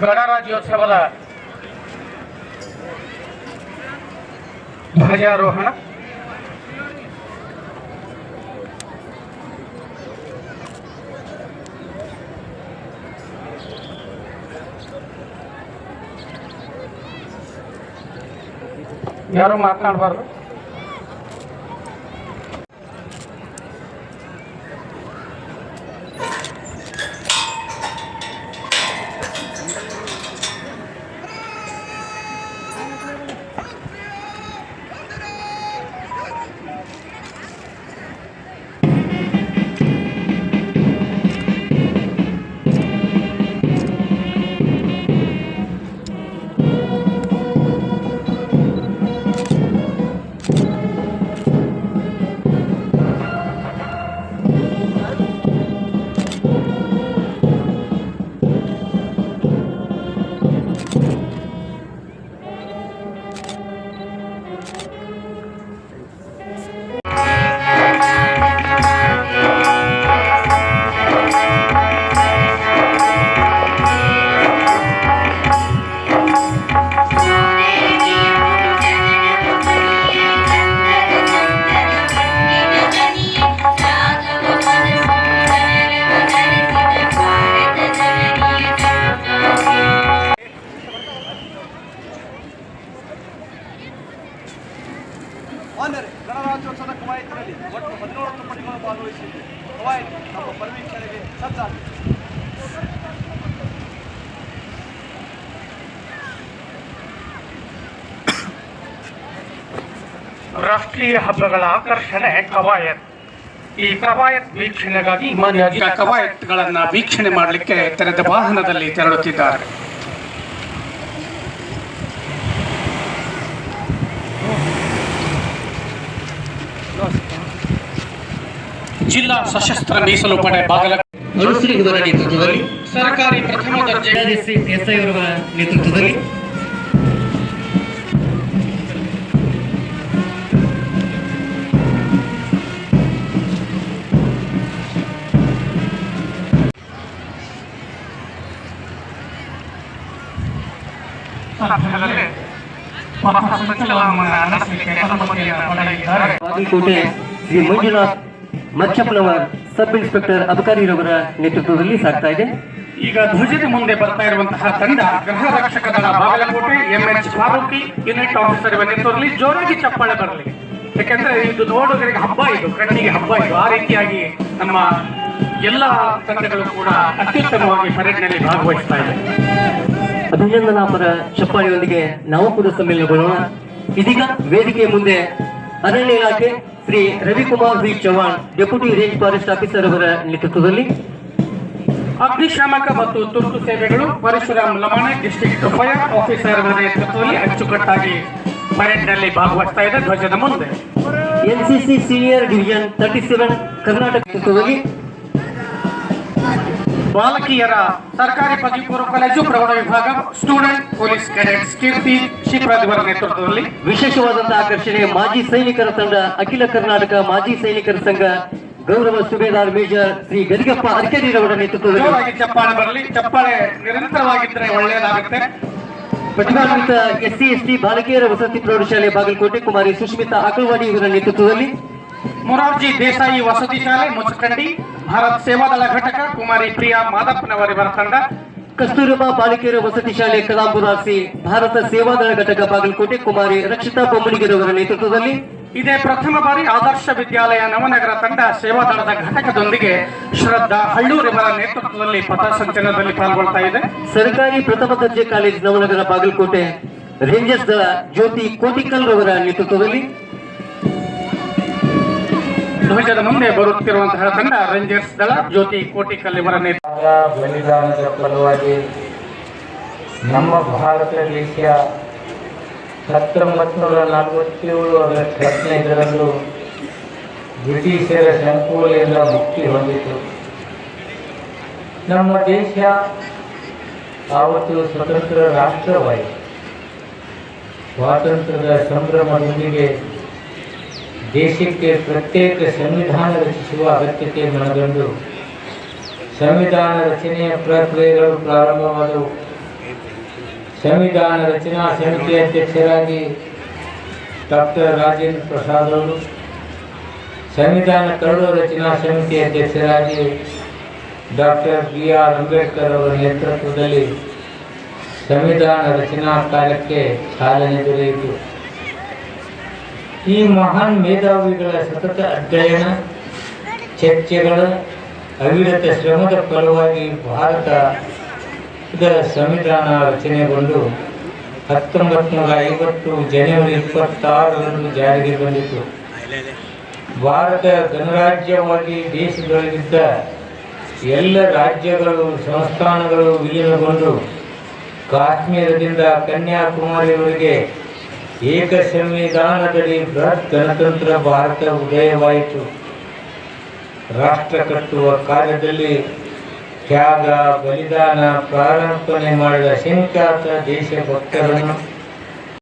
ಗಣರಾಜ್ಯೋತ್ಸವದ ಧ್ವಜಾರೋಹಣ ಯಾರು ಮಾತನಾಡಬಾರ್ದು ರಾಷ್ಟ್ರೀಯ ಹಬ್ಬಗಳ ಆಕರ್ಷಣೆ ಕವಾಯತ್ ಈ ಕವಾಯತ್ ವೀಕ್ಷಣೆಗಾಗಿ ಮಾನ್ಯ ಈಗ ಕವಾಯತ್ಗಳನ್ನ ವೀಕ್ಷಣೆ ಮಾಡಲಿಕ್ಕೆ ತೆರೆದ ವಾಹನದಲ್ಲಿ ತೆರಳುತ್ತಿದ್ದಾರೆ ಜಿಲ್ಲಾ ಸಶಸ್ತ್ರ ಮೀಸಲು ಪಡೆ ಬಾಗಲ ಅನುಶ್ರೀ ಇವರ ನೇತೃತ್ವದಲ್ಲಿ? ಸರ್ಕಾರಿ ಪ್ರಥಮ ದರ್ಜೆ. ಎಸ್ಐ ಅವರ ನೇತೃತ್ವದಲ್ಲಿ? ಸಭೆಗಳಲ್ಲಿ ಪಥ ಸಂಚಲನವನ್ನು ನಡೆಸಲಿಕ್ಕೆ ಅನುಮತಿಯನ್ನು ಪಡೆದಿದ್ದಾರೆ ಬಾಗಲಕೋಟೆ ಶ್ರೀ ಮಂಜುನಾಥ್ ಮಚ್ಚಪ್ಪನವರ್ ಸಬ್ ಇನ್ಸ್ಪೆಕ್ಟರ್ ಅಬಕಾರಿರವರ ನೇತೃತ್ವದಲ್ಲಿ ಸಾಗ್ತಾ ಇದೆ. ಈಗ ಧ್ವಜದ ಮುಂದೆ ಬರ್ತಾ ಇರುವಂತಹ ತಂಡ ಗೃಹ ರಕ್ಷಕ ದಳ Bagalkot MH Farooqui unit officer ಇವರ ನೇತೃತ್ವದಲ್ಲಿ ಜೋರಾಗಿ ಚಪ್ಪಾಳೆ ಬರಲಿ. ಯಾಕೆಂದ್ರೆ ಇದು ನೋಡೋದ್ರಿಗೆ ಹಬ್ಬ ಇದು ಕಣ್ಣಿಗೆ ಹಬ್ಬ ಇದು. ಆ ರೀತಿಯಾಗಿ ನಮ್ಮ ಎಲ್ಲ ತಂಡಗಳು ಕೂಡ ಅತ್ಯುತ್ತಮವಾಗಿ ಪರೇಡ್ನಲ್ಲಿ ಭಾಗವಹಿಸ್ತಾ ಇದೆ. ಅಭಿನಂದನಾಪರ ಚಪ್ಪಾಳೆಯೊಂದಿಗೆ ನಾವು ಕೂಡ ಸಮ್ಮೇಳನಗೊಳ್ಳೋಣ. ಇದೀಗ ವೇದಿಕೆಯ ಮುಂದೆ ಅರಣ್ಯ ಇಲಾಖೆ Shri Ravikumar V Chavan deputy range forest officer ಅವರ ನೇತೃತ್ವದಲ್ಲಿ. ಅಗ್ನಿಶಾಮಕ ಮತ್ತು ತುರ್ತು ಸೇವೆಗಳು Parashuram Lamani district fire officer ಅವರ ನೇತೃತ್ವದಲ್ಲಿ ಅಚ್ಚುಕಟ್ಟಾಗಿ ಪರೇಡ್ನಲ್ಲಿ ಭಾಗವಹಿಸ್ತಾ ಇದೆ ಧ್ವಜದ ಮುಂದೆ. NCC senior division thirty seven Karnataka ನೇತೃತ್ವದಲ್ಲಿ ಬಾಲಕಿಯರ ಸರ್ಕಾರಿ ಪದವಿ ಪೂರ್ವ ಕಾಲೇಜು ಪ್ರೌಢ ವಿಭಾಗ student police cadets Keerthi Shipraj ಅವರ ನೇತೃತ್ವದಲ್ಲಿ ವಿಶೇಷವಾದಂತಹ ಆಕರ್ಷಣೆ ಮಾಜಿ ಸೈನಿಕರ ತಂಡ ಅಖಿಲ ಕರ್ನಾಟಕ ಮಾಜಿ ಸೈನಿಕರ ಸಂಘ ಗೌರವ ಸುಬೇದಾರ್ ಮೇಜರ್ ಶ್ರೀ ಗದಿಗಪ್ಪ ಅರ್ಕೆರಿರವರ ನೇತೃತ್ವದಲ್ಲಿ. ಚಪ್ಪಾಳೆ ಬರಲಿ. ಚಪ್ಪಾಳೆ ನಿರಂತರವಾಗಿದ್ದರೆ ಒಳ್ಳೆಯದಾಗುತ್ತೆ ಪ್ರತಿಭಾನ್ವಿತ ಎಸ್ಸಿ ಎಸ್ಟಿ ಬಾಲಕಿಯರ ವಸತಿ ಪ್ರೌಢಶಾಲೆ ಬಾಗಲಕೋಟೆ ಕುಮಾರಿ ಸುಷ್ಮಿತಾ ಅಕಲ್ವಾಡಿ ಇವರ ನೇತೃತ್ವದಲ್ಲಿ ಮೊರಾರ್ಜಿ ದೇಸಾಯಿ ವಸತಿ ಶಾಲೆ ಮುಚ್ಚಕಂಡಿ ಭಾರತ್ ಸೇವಾದಳ ಘಟಕ ಕುಮಾರಿ ಪ್ರಿಯಾ ಮಾದಪ್ಪನವರಿವರ ತಂಡ ಕಸ್ತೂರಬಾ ಬಾಲಿಕೆಯರ ವಸತಿ ಶಾಲೆ ಕಲಾಂಬುರಾಸಿ ಭಾರತ ಸೇವಾದಳ ಘಟಕ ಬಾಗಲಕೋಟೆ ಕುಮಾರಿ ರಕ್ಷಿತಾ ಬೊಮ್ಮಣಿಗೆರವರ ನೇತೃತ್ವದಲ್ಲಿ. ಇದೇ ಪ್ರಥಮ ಬಾರಿ ಆದರ್ಶ ವಿದ್ಯಾಲಯ ನವನಗರ ತಂಡ ಸೇವಾದಳದ ಘಟಕದೊಂದಿಗೆ ಶ್ರದ್ಧಾ ಹಳ್ಳೂರಿವರ ನೇತೃತ್ವದಲ್ಲಿ ಪಥಸಂಚಲನದಲ್ಲಿ ಪಾಲ್ಗೊಳ್ತಾ ಇದೆ. ಸರ್ಕಾರಿ ಪ್ರಥಮ ದರ್ಜೆ ಕಾಲೇಜು ನವನಗರ ಬಾಗಲಕೋಟೆ ರೇಂಜರ್ಸ್ ದಳ ಜ್ಯೋತಿ ಕೋಟಿಕಲ್ ರವರ ನೇತೃತ್ವದಲ್ಲಿ. ಧ್ವಜದ ಮುಂದೆ ಬರುತ್ತಿರುವಂತಹ ತಂಡ ರೇಂಜರ್ಸ್ ದಳ ಜ್ಯೋತಿ ಕೋಟಿಕಲ್ ಇವರ ನೇತೃತ್ವ ಬಲಿದಾನದ ಫಲವಾಗಿ ನಮ್ಮ ಭಾರತ ದೇಶ ಹತ್ತೊಂಬತ್ತು ನೂರ ನಲವತ್ತೇಳು ಆಗಸ್ಟ್ ಹದಿನೈದರಂದು ಬ್ರಿಟಿಷರ ಸಂಕೋಲೆಯಿಂದ ಮುಕ್ತಿ ಹೊಂದಿತು. ನಮ್ಮ ದೇಶ ಆವತ್ತು ಸ್ವತಂತ್ರ ರಾಷ್ಟ್ರವಾಯಿತು. ಸ್ವಾತಂತ್ರ್ಯದ ಸಂಭ್ರಮದೊಂದಿಗೆ ದೇಶಕ್ಕೆ ಪ್ರತ್ಯೇಕ ಸಂವಿಧಾನ ರಚಿಸುವ ಅಗತ್ಯತೆ ಮನಗಂಡು ಸಂವಿಧಾನ ರಚನೆಯ ಪ್ರಕ್ರಿಯೆಗಳು ಪ್ರಾರಂಭವಾದವು. ಸಂವಿಧಾನ ರಚನಾ ಸಮಿತಿ ಅಧ್ಯಕ್ಷರಾಗಿ ಡಾಕ್ಟರ್ ರಾಜೇಂದ್ರ ಪ್ರಸಾದ್ ಅವರು, ಸಂವಿಧಾನ ಕರಡು ರಚನಾ ಸಮಿತಿ ಅಧ್ಯಕ್ಷರಾಗಿ ಡಾಕ್ಟರ್ ಬಿ ಆರ್ ಅಂಬೇಡ್ಕರ್ ಅವರ ನೇತೃತ್ವದಲ್ಲಿ ಸಂವಿಧಾನ ರಚನಾ ಕಾರ್ಯಕ್ಕೆ ಚಾಲನೆ ದೊರೆಯಿತು. ಈ ಮಹಾನ್ ಮೇಧಾವಿಗಳ ಸತತ ಅಧ್ಯಯನ, ಚರ್ಚೆಗಳ, ಅವಿರತ ಶ್ರಮದ ಫಲವಾಗಿ ಭಾರತದ ಸಂವಿಧಾನ ರಚನೆಗೊಂಡು ಹತ್ತೊಂಬತ್ತು ನೂರ ಐವತ್ತು ಜನವರಿ ಇಪ್ಪತ್ತಾರರಂದು ಜಾರಿಗೆ ಬಂದಿತು. ಭಾರತ ಗಣರಾಜ್ಯವಾಗಿ ದೇಶದೊಳಗಿದ್ದ ಎಲ್ಲ ರಾಜ್ಯಗಳು, ಸಂಸ್ಥಾನಗಳು ವಿಲೀನಗೊಂಡು ಕಾಶ್ಮೀರದಿಂದ ಕನ್ಯಾಕುಮಾರಿಯವರೆಗೆ ಏಕ ಸಂವಿಧಾನದಡಿ ಬೃಹತ್ ಗಣತಂತ್ರ ಭಾರತ ಉದಯವಾಯಿತು. ರಾಷ್ಟ್ರ ಕಟ್ಟುವ ಕಾರ್ಯದಲ್ಲಿ ತ್ಯಾಗ, ಬಲಿದಾನ ಪ್ರಾರಂಭನೆ ಮಾಡಿದ ಅಸಂಖ್ಯಾತ ದೇಶಭಕ್ತರನ್ನು